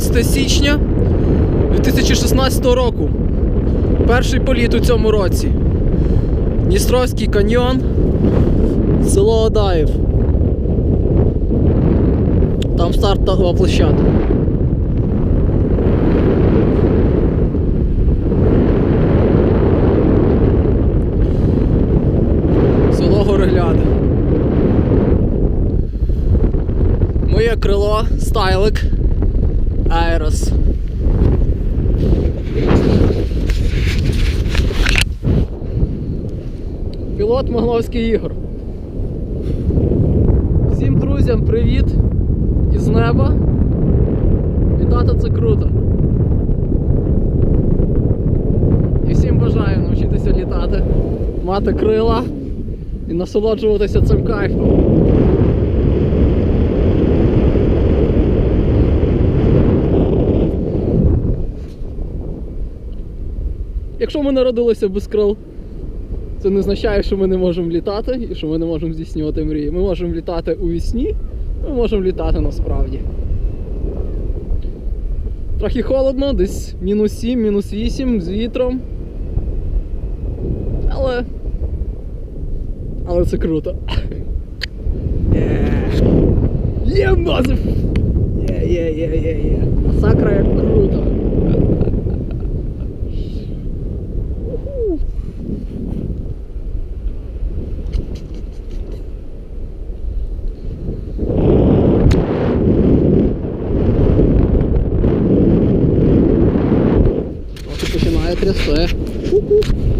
17 січня 2016 року. Перший політ у цьому році. Дністровський каньйон, село Одаїв. Там стартова площадка. Село Горогляди. Моє крило, стайлик, Айрос. Пілот Могловський Ігор. Всім друзям привіт із неба. Літати це круто. І всім бажаю навчитися літати, мати крила і насолоджуватися цим кайфом. Якщо ми народилися без крил, це не означає, що ми не можемо літати і що ми не можемо здійснювати мрії. Ми можемо літати у вісні, ми можемо літати насправді. Трохи холодно, десь мінус 7, мінус 8 з вітром. Але. Але це круто. Є мазив! Є, є, є, є, є. Масакра як круто. vai a. É. Uhul.